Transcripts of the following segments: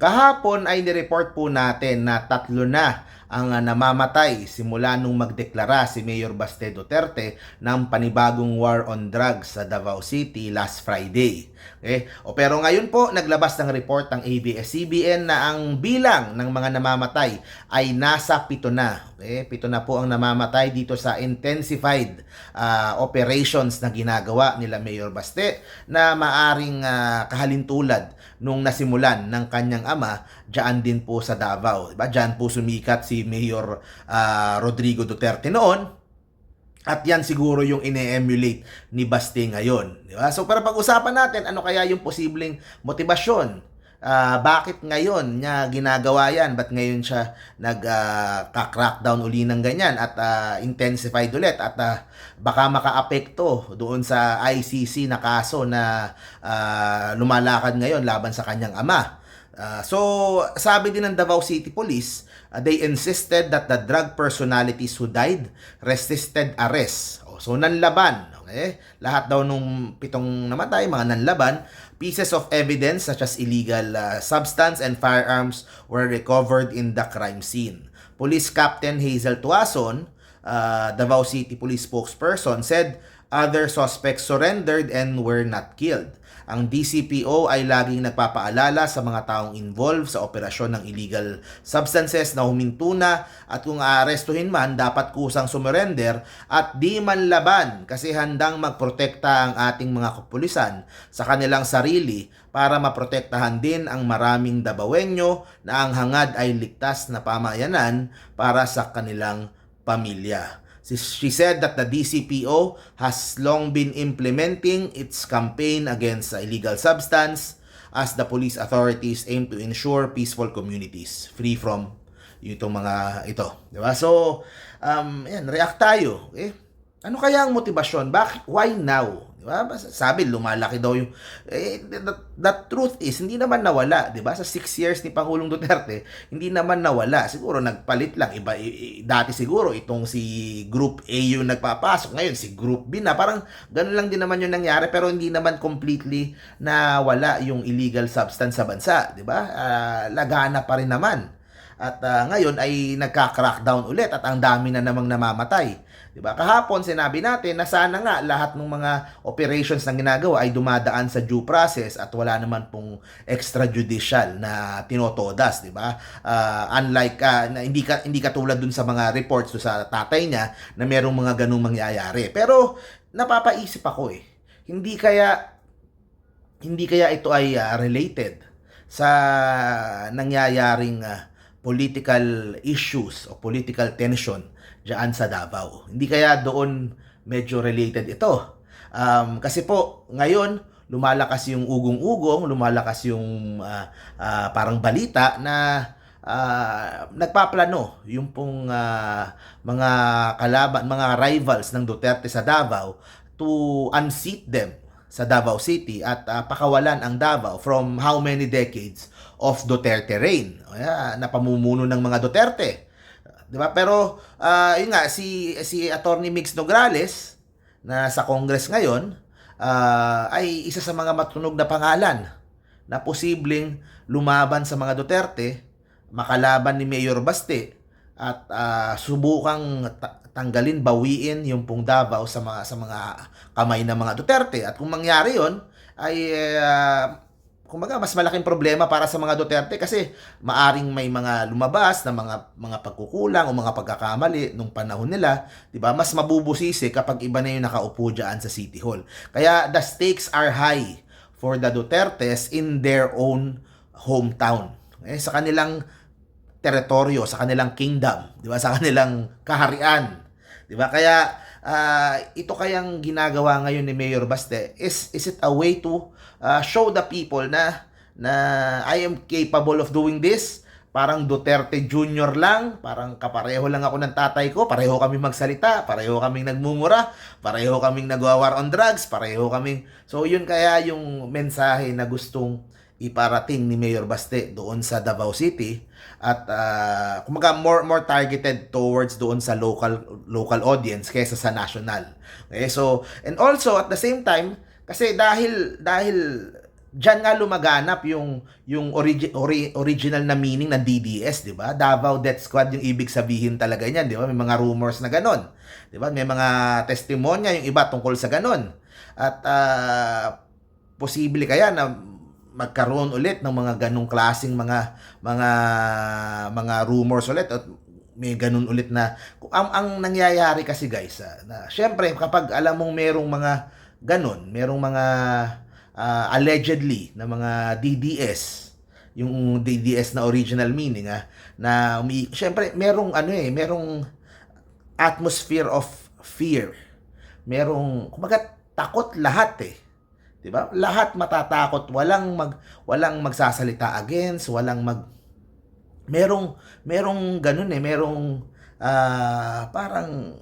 Kahapon ay nireport po natin na tatlo na ang ah, namamatay simula nung magdeklara si Mayor Baste Duterte ng panibagong war on drugs sa Davao City last Friday. Okay? O pero ngayon po naglabas ng report ng ABS-CBN na ang bilang ng mga namamatay ay nasa pito na. Okay? Pito na po ang namamatay dito sa intensified ah, operations na ginagawa nila Mayor Baste na maaring ah, kahalintulad nung nasimulan ng kanyang ama diyan din po sa Davao. Diba? Diyan po sumikat si Mayor ah, Rodrigo Duterte noon. At yan siguro yung ine-emulate ni Baste ngayon. Di ba? So para pag-usapan natin, ano kaya yung posibleng motivasyon? Ah, bakit ngayon niya ginagawa yan? Ba't ngayon siya nag-crackdown uli ng ganyan at ah, intensified ulit? At ah, baka makaapekto doon sa ICC na kaso na ah, lumalakad ngayon laban sa kanyang ama. Ah, so, sabi din ng Davao City Police, ah, they insisted that the drug personalities who died resisted arrest. Oh, so, nanlaban. Okay? Lahat daw nung pitong namatay, mga nanlaban, pieces of evidence such as illegal ah, substance and firearms were recovered in the crime scene. Police Captain Hazel Tuason, uh, Davao City Police spokesperson, said other suspects surrendered and were not killed. Ang DCPO ay laging nagpapaalala sa mga taong involved sa operasyon ng illegal substances na huminto na at kung aarestuhin man, dapat kusang sumurrender at di man laban kasi handang magprotekta ang ating mga kapulisan sa kanilang sarili para maprotektahan din ang maraming Dabawenyo na ang hangad ay ligtas na pamayanan para sa kanilang pamilya. She- said that the DCPO has long been implementing its campaign against illegal substance as the police authorities aim to ensure peaceful communities free from itong mga ito. Di ba? So, um, yan, react tayo. Eh, ano kaya ang motibasyon? Bakit? Why now? Di ba? Sabi, lumalaki daw yung... Eh, the, the truth is, hindi naman nawala. Di ba? Sa six years ni Pangulong Duterte, hindi naman nawala. Siguro nagpalit lang. Iba, i- i- dati siguro itong si Group A yung nagpapasok. Ngayon, si Group B na. Parang ganun lang din naman yung nangyari. Pero hindi naman completely na wala yung illegal substance sa bansa. Di ba? Ah, lagana pa rin naman. At ah, ngayon ay nagka-crackdown ulit at ang dami na namang namamatay. 'Di ba? Kahapon sinabi natin na sana nga lahat ng mga operations na ginagawa ay dumadaan sa due process at wala naman pong extrajudicial na tinotodas, 'di ba? Ah, unlike ah, na hindi ka hindi katulad dun sa mga reports do sa tatay niya na merong mga ganung mangyayari. Pero napapaisip ako eh. Hindi kaya hindi kaya ito ay ah, related sa nangyayaring ah, political issues o political tension diyan sa Davao. Hindi kaya doon medyo related ito. Um, kasi po, ngayon, lumalakas yung ugong-ugong, lumalakas yung ah, ah, parang balita na ah, nagpaplano yung pong ah, mga kalaban, mga rivals ng Duterte sa Davao to unseat them sa Davao City at ah, pakawalan ang Davao from how many decades of Duterte reign. Kaya napamumuno ng mga Duterte. 'Di ba? Pero ah, yun nga si si Attorney Mix Nograles na sa Congress ngayon ah, ay isa sa mga matunog na pangalan na posibleng lumaban sa mga Duterte, makalaban ni Mayor Baste at ah, subukang ta- tanggalin, bawiin yung pong Davao sa mga sa mga kamay ng mga Duterte. At kung mangyari 'yon ay ah, kumbaga mas malaking problema para sa mga Duterte kasi maaring may mga lumabas na mga mga pagkukulang o mga pagkakamali nung panahon nila, 'di ba? Mas mabubusisi kapag iba na yung nakaupo diyan sa City Hall. Kaya the stakes are high for the Dutertes in their own hometown. Eh, sa kanilang teritoryo, sa kanilang kingdom, 'di ba? Sa kanilang kaharian. 'Di ba? Kaya ah, ito kayang ginagawa ngayon ni Mayor Baste is is it a way to ah, show the people na na I am capable of doing this? Parang Duterte Jr. lang, parang kapareho lang ako ng tatay ko, pareho kami magsalita, pareho kaming nagmumura, pareho kaming nagwawar on drugs, pareho kaming... So yun kaya yung mensahe na gustong iparating ni Mayor Baste doon sa Davao City at uh, kumaga more more targeted towards doon sa local local audience kaysa sa national. Okay, so and also at the same time kasi dahil dahil Diyan nga lumaganap yung yung origi- ori- original na meaning ng DDS, 'di ba? Davao Death Squad yung ibig sabihin talaga niyan, 'di ba? May mga rumors na ganon. 'Di ba? May mga testimonya yung iba tungkol sa ganon. At ah, posible kaya na magkaroon ulit ng mga ganong klasing mga mga mga rumors ulit at may ganun ulit na ang ang nangyayari kasi guys ah, na syempre kapag alam mong merong mga ganun, merong mga ah, allegedly na mga DDS yung DDS na original meaning ah, na umi, syempre merong ano eh, merong atmosphere of fear. Merong kumbaga takot lahat eh. 'Di ba? Lahat matatakot, walang mag walang magsasalita against, walang mag merong merong ganun eh, merong ah, parang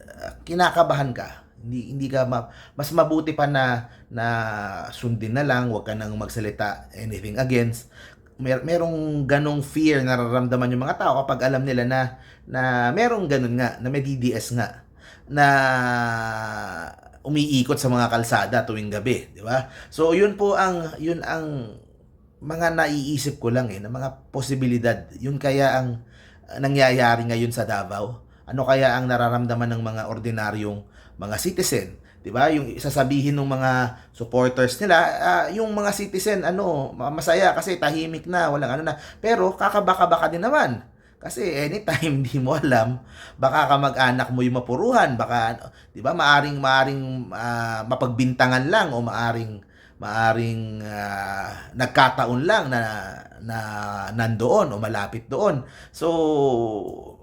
ah, kinakabahan ka. Hindi hindi ka ma- mas mabuti pa na na sundin na lang, wag ka nang magsalita anything against. Mer merong ganong fear na nararamdaman yung mga tao kapag alam nila na na merong ganun nga, na may DDS nga na umiikot sa mga kalsada tuwing gabi, di ba? So yun po ang yun ang mga naiisip ko lang eh, na mga posibilidad. Yun kaya ang uh, nangyayari ngayon sa Davao. Ano kaya ang nararamdaman ng mga ordinaryong mga citizen? 'Di ba? Yung sasabihin ng mga supporters nila, ah, yung mga citizen ano, masaya kasi tahimik na, walang ano na. Pero kakabaka-baka din naman. Kasi anytime di mo alam, baka ka mag-anak mo yung mapuruhan, baka 'di ba? Maaring maaring ah, mapagbintangan lang o maaring maaring ah, nagkataon lang na na nandoon o malapit doon. So,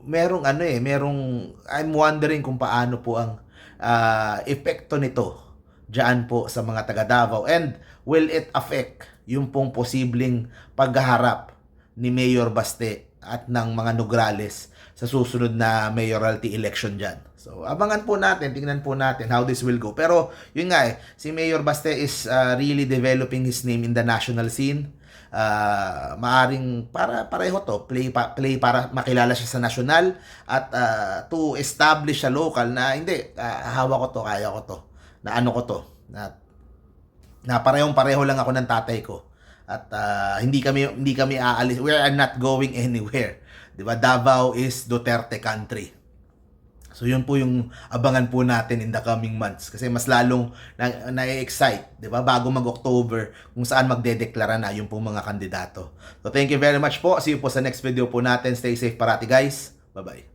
merong ano eh, merong I'm wondering kung paano po ang ah, epekto nito diyan po sa mga taga Davao and will it affect yung pong posibleng paghaharap ni Mayor Baste at ng mga Nograles sa susunod na mayoralty election dyan. So, abangan po natin, tingnan po natin how this will go. Pero, yun nga eh, si Mayor Baste is uh, really developing his name in the national scene. Uh, maaring para pareho to, play, pa, play para makilala siya sa national at uh, to establish sa local na hindi, uh, hawa ko to, kaya ko to, na ano ko to, na, na parehong pareho lang ako ng tatay ko at ah, hindi kami hindi kami aalis we are not going anywhere 'di ba Davao is Duterte country So yun po yung abangan po natin in the coming months kasi mas lalong na, na-excite, 'di ba? Bago mag-October kung saan magdedeklara na yung po mga kandidato. So thank you very much po. See you po sa next video po natin. Stay safe parati guys. Bye-bye.